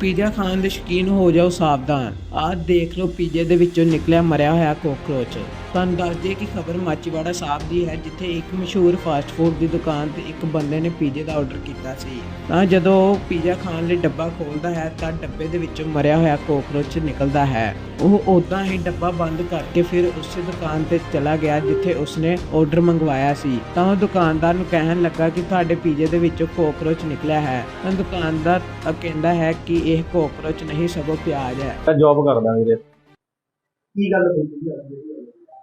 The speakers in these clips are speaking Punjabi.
ਪੀਜ਼ਾ ਖਾਣ ਦੇ ਸ਼ੌਕੀਨ ਹੋ ਜਾਓ, ਸਾਵਧਾਨ। ਆਹ ਦੇਖ ਲਓ, ਪੀਜ਼ੇ ਦੇ ਵਿੱਚੋਂ ਨਿਕਲਿਆ, ਮਰਿਆ ਹੋਇਆ ਕੋਕਰੋਚ। ਤੁਹਾਨੂੰ ਦੱਸ ਦਈਏ ਕਿ ਖਬਰ ਮਾਚੀਵਾੜਾ ਸਾਹਿਬ ਦੀ ਹੈ ਜਿੱਥੇ ਇੱਕ ਮਸ਼ਹੂਰ ਫਾਸਟ ਫੂਡ ਦੀ ਦੁਕਾਨ ਤੇ ਇੱਕ ਬੰਦੇ ਨੇ ਪੀਜ਼ੇ ਦਾ ਆਰਡਰ ਕੀਤਾ ਸੀ। ਤਾਂ ਜਦੋਂ ਉਹ ਪੀਜ਼ਾ ਖਾਣ ਲਈ ਡੱਬਾ ਖੋਲਦਾ ਹੈ ਤਾਂ ਡੱਬੇ ਦੇ ਵਿੱਚੋਂ ਮਰਿਆ ਹੋਇਆ ਕੋਕਰੋਚ ਨਿਕਲਦਾ ਹੈ। ਉਹ ਉਦਾਂ ਹੀ ਡੱਬਾ ਬੰਦ ਕਰਕੇ ਫਿਰ ਉਸੇ ਦੁਕਾਨ ਤੇ ਚਲਾ ਗਿਆ ਜਿੱਥੇ ਉਸਨੇ ਆਰਡਰ ਮੰਗਵਾਇਆ ਸੀ। ਤਾਂ ਉਹ ਦੁਕਾਨਦਾਰ ਨੂੰ ਕਹਿਣ ਲੱਗਾ ਕਿ ਤੁਹਾਡੇ ਪੀਜ਼ੇ ਦੇ ਵਿੱਚੋਂ ਕੋਕਰੋਚ ਨਿਕਲਿਆ ਹੈ। ਤਾਂ ਦੁਕਾਨਦਾਰ ਕਹਿੰਦਾ ਹੈ ਕਿ ਇਹ ਕੋਕਰੋਚ ਨਹੀਂ ਸਗੋਂ ਪਿਆਜ਼ ਹੈ। ਮੈਂ ਜੌਬ ਕਰਦਾ ਵੀਰੇ। ਕੀ ਗੱਲ ਹੋਈ? ਸੀ ਅੱਜ?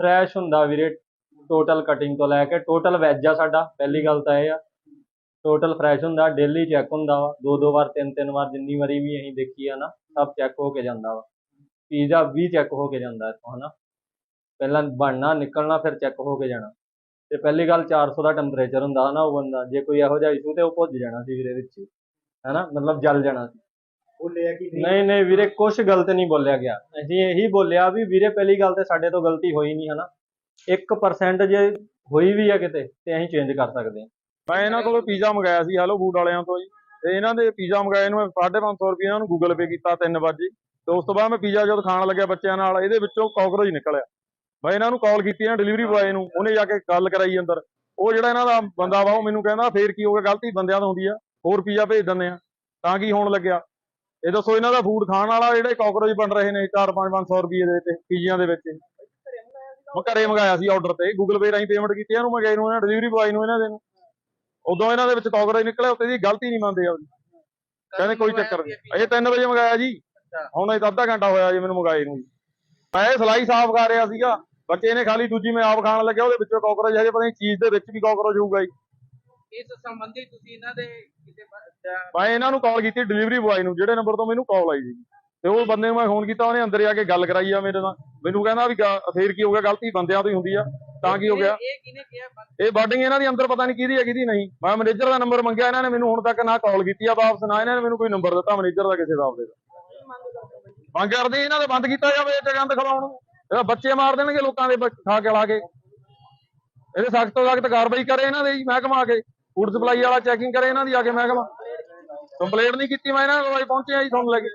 ਫਰੈਸ਼ ਹੁੰਦਾ ਵੀਰੇ ਟੋਟਲ ਕਟਿੰਗ ਤੋਂ ਲੈ ਕੇ ਟੋਟਲ ਵੈਜ ਆ ਸਾਡਾ ਪਹਿਲੀ ਗੱਲ ਤਾਂ ਇਹ ਆ। ਟੋਟਲ ਫਰੈਸ਼ ਹੁੰਦਾ ਡੇਲੀ ਚੈੱਕ ਹੁੰਦਾ ਵਾ। ਦੋ ਦੋ ਵਾਰ ਤਿੰਨ ਤਿੰਨ ਵਾਰ ਜਿੰਨੀ ਵਾਰੀ ਵੀ ਅਸੀਂ ਦੇਖੀ ਆ ਨਾ ਸਭ ਚੈੱਕ ਹੋ ਕੇ ਜਾਂਦਾ ਵਾ। ਪੀਜ਼ਾ ਵੀ ਚੈੱਕ ਹੋ ਕੇ ਜਾਂਦਾ ਇੱਥੋਂ ਹਨਾ। ਪਹਿਲਾਂ ਬਣਨਾ ਨਿਕਲਣਾ ਫਿਰ ਚੈੱਕ ਹੋ ਕੇ ਜਾਣਾ। ਤੇ ਪਹਿਲੀ ਗੱਲ 400 ਦਾ ਟੈਂਪਰੇਚਰ ਹੁੰਦਾ ਨਾ ਉਹ ਬੰਦਾ ਜੇ ਕੋਈ ਇਹੋ ਜਿਹਾ ਇਸ਼ੂ ਤੇ ਉਹ ਭੁੱਜ ਜਾਣਾ ਸੀ ਵੀਰੇ ਵਿੱਚ ਹੀ, ਹਨਾ। ਮਤਲਬ ਜਲ ਜਾਣਾ ਸੀ। ਉਹ ਲਿਆ ਕਿ ਨਹੀਂ? ਨਹੀਂ ਵੀਰੇ ਕੁਝ ਗਲਤ ਨਹੀਂ ਬੋਲਿਆ ਗਿਆ। ਅਸੀਂ ਇਹੀ ਬੋਲਿਆ ਵੀ ਵੀਰੇ ਪਹਿਲੀ ਗੱਲ ਤੇ ਸਾਡੇ ਤੋਂ ਗਲਤੀ ਹੋਈ ਨਹੀਂ ਹਨਾ? 1% ਜੇ ਹੋਈ ਵੀ ਆ ਕਿਤੇ ਤੇ ਅਸੀਂ ਚੇਂਜ ਕਰ ਸਕਦੇ ਹਾਂ। ਮੈਂ ਇਹਨਾਂ ਕੋਲੋਂ ਪੀਜ਼ਾ ਮੰਗਾਇਆ ਸੀ ਹੈਲੋ ਫੂਡ ਵਾਲਿਆਂ ਤੋਂ ਜੀ। ਤੇ ਇਹਨਾਂ ਦੇ ਪੀਜ਼ਾ ਮੰਗਾਏ ਨੂੰ ਮੈਂ 550 ਰੁਪਏ ਇਹਨਾਂ ਨੂੰ ਗੂਗਲ ਪੇ ਕੀਤਾ 3 ਵਜੇ ਤੇ ਉਸ ਤੋਂ ਬਾਅਦ ਮੈਂ ਪੀਜ਼ਾ ਜਦ ਖਾਣ ਲੱਗਿਆ ਬੱਚਿਆਂ ਨਾਲ ਇਹਦੇ ਵਿੱਚੋਂ ਕਾਕਰੋਚ ਨਿਕਲਿਆ। ਮੈਂ ਇਹਨਾਂ ਨੂੰ ਕਾਲ ਕੀਤੀ ਨਾ ਡਿਲੀਵਰੀ ਬੁਆਏ ਨੂੰ ਉਹਨੇ ਜਾ ਕੇ ਗੱਲ ਕਰਾਈ ਅੰਦਰ। ਉਹ ਜਿਹੜਾ ਇਹਨਾਂ ਦਾ ਬੰਦਾ ਵਾ ਉਹ ਮੈਨੂੰ ਕਹਿੰਦਾ ਫੇਰ ਕੀ ਹੋ ਗਿਆ ਗਲਤੀ ਬੰਦਿਆਂ ਤੋਂ ਹੁੰਦੀ ਆ। ਹੋਰ ਪੀਜ਼ਾ ਭੇਜ ਦਿੰਦੇ ਆ। ਤਾਂ ਕੀ ਹੋਣ ਲੱਗਿਆ? ਇਹ ਦੱਸੋ ਇਹਨਾਂ ਦਾ ਫੂਡ ਖਾਣ ਵਾਲਾ ਜਿਹੜੇ ਕਾਕਰੋਚ ਬਣ ਰਹੇ ਨੇ 4-5-500 ਰੁਪਏ ਦੇ ਤੇ ਪੀਜ਼ਿਆਂ ਦੇ ਵਿੱਚ। ਮੈਂ ਘਰੇ ਮੰਗਾਇਆ ਸੀ ਆਰਡਰ ਤੇ ਗੂਗਲ ਪੇ ਰਾਹੀਂ ਪੇਮੈਂਟ ਕੀਤੀ ਇਹਨੂੰ ਮੰਗਾਈ ਨੂੰ ਇਹਨਾਂ ਡਿਲੀਵਰੀ ਬੁਆਏ ਨੂੰ ਇਹਨਾਂ ਦੇ ਨੂੰ। ਉਦੋਂ ਇਹਨਾਂ ਦੇ ਵਿੱਚ ਕਾਕਰੋਚ ਨਿਕਲਿਆ ਉੱਤੇ ਦੀ ਗਲਤੀ ਨਹੀਂ ਮੰਨਦੇ ਆਪਦੀ। ਕਹਿੰਦੇ ਕੋਈ ਚੱਕਰ ਨਹੀਂ। ਅਜੇ 3 ਵਜੇ ਮੰਗਾਇਆ ਜੀ। ਹੁਣ ਇਹ ਤਾਂ ਅੱਧਾ ਘੰਟਾ ਹੋਇਆ ਜੀ ਮੈਨੂੰ ਮੰਗਾਏ ਨੂੰ ਮੈਂ ਇਹ ਸਲਾਈ ਸਾਫ਼ ਕਰ ਰਿਹਾ ਸੀਗਾ। ਬੱਚੇ ਨੇ ਖਾਲੀ ਦੂਜੀ ਮੈਂ ਆਪ ਖਾਣ ਲੱਗਿਆ ਉਹਦੇ ਵਿੱਚੋਂ ਕਾਕਰੋਚ ਹਜੇ ਪਤਾ ਨਹੀਂ ਚੀਜ਼ ਦੇ ਵਿੱਚ ਵੀ ਕਾਕਰੋਚ ਹੋਊਗਾ ਜੀ। ਇਸ ਸੰਬੰਧੀ ਤੁਸੀਂ ਇਹਨਾਂ ਦੇ ਕਿਤੇ ਬ- ਜਾਂ ਮੈਂ ਇਹਨਾਂ ਨੂੰ ਕਾਲ ਕੀਤੀ ਡਿਲੀਵਰੀ ਬੁਆਏ ਨੂੰ ਜਿਹੜੇ ਨੰਬਰ ਤੋਂ ਮੈਨੂੰ ਕਾਲ ਆਈ ਸੀ। ਤੇ ਉਹ ਬੰਦੇ ਨੂੰ ਮੈਂ ਫੋਨ ਕੀਤਾ ਉਹਨੇ ਅੰਦਰ ਆ ਕੇ ਗੱਲ ਕਰਾਈ ਆ ਮੇਰੇ ਨਾਲ। ਮੈਨੂੰ ਕਹਿੰਦਾ ਵੀ ਗ- ਫੇਰ ਕੀ ਹੋ ਗਿਆ ਗਲਤੀ ਬੰਦਿਆਂ ਤੋਂ ਹੀ ਹੁੰਦੀ ਆ ਤਾਂ ਕੀ ਹੋ ਗਿਆ? ਇਹ ਇਹ ਕਿਹਨੇ ਕਿਹਾ ਬੰਦ ਇਹ ਬਾਡਿੰਗ ਇਹਨਾਂ ਦੀ ਅੰਦਰ ਪਤਾ ਨਹੀਂ ਕਿਹਦੀ ਹੈ ਕਿਹਦੀ ਨਹੀਂ। ਮੈਂ ਮੈਨੇਜਰ ਦਾ ਨੰਬਰ ਮੰਗਿਆ ਇਹਨਾਂ ਨੇ ਮੈਨੂੰ ਹੁਣ ਤੱਕ ਨਾ ਕਾਲ ਕੀਤੀ ਆ ਵਾਪਸ ਨਾ ਇਹਨਾਂ ਨੇ ਮੈਨੂੰ ਕੋਈ ਨੰਬਰ ਦਿੱਤਾ ਮੈਨੇਜਰ ਦਾ ਕਿਸੇ ਦਾ ਆਪਦੇ ਦਾ। ਮੰਗ ਕਰਦੇ ਇਹਨਾਂ ਦੇ ਬੰਦ ਕੀਤਾ ਜਾਵੇ ਇਹ ਗੰਦ ਖਿਲਾਉਣ ਨੂੰ। ਇਹਦਾ ਬੱਚੇ ਮਾਰ ਦੇਣਗੇ ਲੋਕਾਂ ਦੇ ਖਾ ਕੇ ਲਾ ਕੇ। ਇਹਦੇ ਸਖਤ ਤੋਂ ਸਖਤ ਕਾਰਵਾਈ ਕਰੇ ਇਹਨਾਂ ਦੇ ਜੀ ਮਹਿਕਮਾ ਆ ਕੇ। ਫੂਡ ਸਪਲਾਈ ਵਾਲਾ ਚੈਕਿੰਗ ਕਰੇ ਇਹਨਾਂ ਦੀ ਆ ਕੇ ਮਹਿਕਮਾ। ਕੰਪਲੇਂਟ ਨਹੀਂ ਕੀਤੀ ਮੈਂ ਇਹਨਾਂ ਕੋਲ ਪਹੁੰਚਿਆ ਜੀ ਤੁਹਾਨੂੰ ਲੈ ਕੇ।